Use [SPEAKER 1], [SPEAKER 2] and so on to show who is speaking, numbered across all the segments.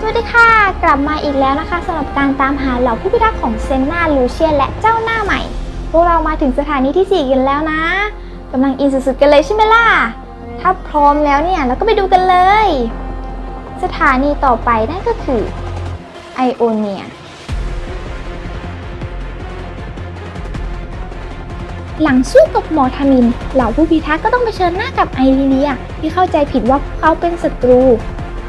[SPEAKER 1] สวัสดีค่ะ กลับมาอีกแล้วนะคะสำหรับการตามหาเหล่าผู้พิทักษ์ของเซนนาลูเชียนและเจ้าหน้าใหม่ พวกเรามาถึงสถานีที่ 4 กันแล้วนะกำลังอินสุดๆกันเลยใช่ไหมล่ะ ถ้าพร้อมแล้วเนี่ยเราก็ไปดูกันเลย สถานีต่อไปนั่นก็คือไอโอเนียหลังสู้กับหมอทามิน เหล่าผู้พิทักษ์ก็ต้องเผชิญหน้ากับไอริเลีย ที่เข้าใจผิดว่าพวกเขาเป็นศัตรู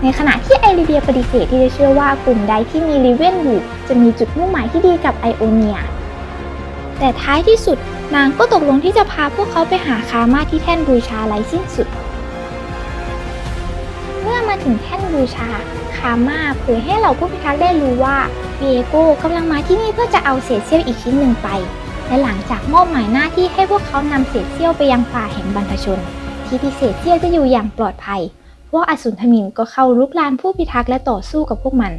[SPEAKER 1] ในขณะที่ไอริเลียปฏิเสธที่จะเชื่อว่ากลุ่มใดที่มีริเวนอยู่จะมีจุดมุ่งหมายที่ดีกับไอโอเนีย แต่ท้ายที่สุดนางก็ตกลงที่จะพาพวกเขาไปหาคามาที่แท่นบูชาไร้สิ้นสุด เมื่อมาถึงแท่นบูชา คามาเผยให้เหล่าผู้พิทักษ์ได้รู้ว่าเบโกกำลังมาที่นี่เพื่อจะเอาเศษเสี้ยวอีกชิ้นหนึ่งไป และหลังจากมอบหมายหน้าที่ให้พวกเขานำเศษเสี้ยวไปยังป่าแห่งบรรพชน ที่ที่เศษเสี้ยวจะอยู่อย่างปลอดภัย พวกอสูรทมินก็เข้ารุกรานผู้พิทักษ์และต่อสู้กับพวกมัน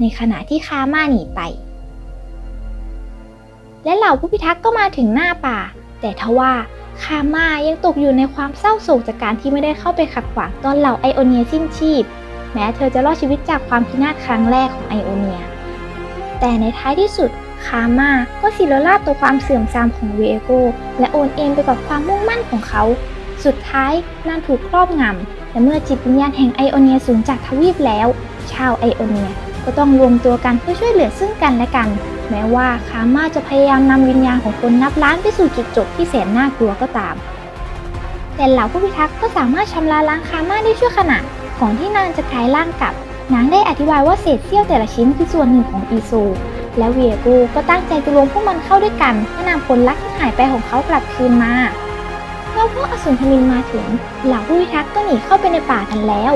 [SPEAKER 1] ในขณะที่คามาหนีไป และเหล่าผู้พิทักษ์ก็มาถึงหน้าป่า แต่ทว่าคามายังตกอยู่ในความเศร้าโศกจากการที่ไม่ได้เข้าไปขัดขวางตอนเหล่าไอโอเนียสิ้นชีพ แม้เธอจะรอดชีวิตจากความพินาศครั้งแรกของไอโอเนีย แต่ในท้ายที่สุดคามาก็สิโรราต่อความเสื่อมทรามของเวโกและโอนเอ็นไปกับความมุ่งมั่นของเขา สุดท้ายนางถูกครอบงำ และเมื่อจิตวิญญาณแห่งไอโอเนียสูญจากทวีปแล้ว ชาวไอโอเนียก็ต้องรวมตัวกันเพื่อช่วยเหลือซึ่งกันและกัน แม้ว่าคามาจะพยายามนำวิญญาณของคนนับล้านไปสู่จุดจบที่แสนน่ากลัวก็ตาม แต่เหล่าผู้พิทักษ์ก็สามารถชำระล้างคามาได้ชั่วขณะก่อนที่นางจะกลายร่างกลับ นางได้อธิบายว่าเศษเสี้ยวแต่ละชิ้นคือส่วนหนึ่งของอีโซและเวียโกก็ตั้งใจจะรวมพวกมันเข้าด้วยกันเพื่อนำผลลักษณ์ที่หายไปของเขากลับคืนมา เมื่อพวกอสูรทมินมาถึง เหล่าผู้พิทักษ์ก็หนีเข้าไปในป่ากันแล้ว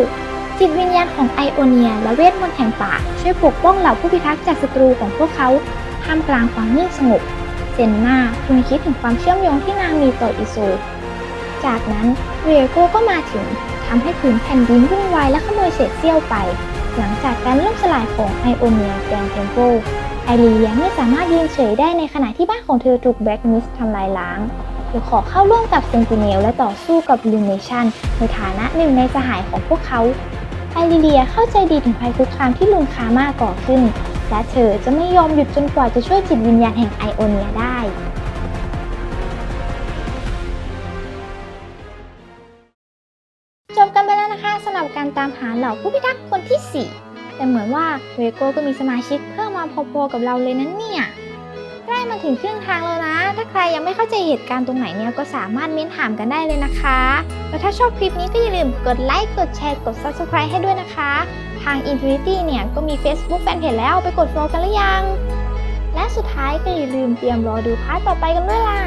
[SPEAKER 1] จิตวิญญาณของไอโอเนียและเวทมนต์แห่งป่า ช่วยปกป้องเหล่าผู้พิทักษ์จากศัตรูของพวกเขาท่ามกลางความเงียบสงบเซนนาคุณคิดถึงความเชื่อมโยงที่นางมีต่ออิโซ จากนั้นเวียโกก็มาถึงทำให้ผืนแผ่นดินวุ่นวายและขโมยเศษเสี้ยวไป หลังจากการล่มสลายของไอโอเนียแกนเทมโปไอรีเลียไม่สามารถยืนเฉยได้ในขณะที่บ้านของเธอถูกแบ็กมิสทำลายล้าง เธอขอเข้าร่วมกับเซนติเนลและต่อสู้กับลูเนชันในฐานะหนึ่งในสหายของพวกเขาไอริเลียเข้าใจดีถึงภัยคุกคามที่ลุงคามาก่อขึ้น และเธอจะไม่ยอมหยุดจนกว่าจะช่วยจิตวิญญาณแห่งไอโอเนียได้จบกันไปแล้วนะคะสำหรับการตามหาเหล่าผู้พิทักษ์คนที่ 4 แต่เหมือนว่าเวโก้ก็มีสมาชิกเพิ่มมาพอๆกับเราเลยนั้นเนี่ย ใกล้มาถึงครึ่งทางแล้วนะ ถ้าใครยังไม่เข้าใจเหตุการณ์ตรงไหนเนี่ยก็สามารถเม้นถามกันได้เลยนะคะ แล้วถ้าชอบคลิปนี้ก็อย่าลืมกดไลค์กดแชร์กด Subscribe ให้ด้วยนะคะ ทาง Infinity เนี่ยก็มี Facebook Fanpage แล้วไปกด follow กันหรือยัง และสุดท้ายก็อย่าลืมเตรียมรอดูพาร์ทต่อไปกันด้วยล่ะ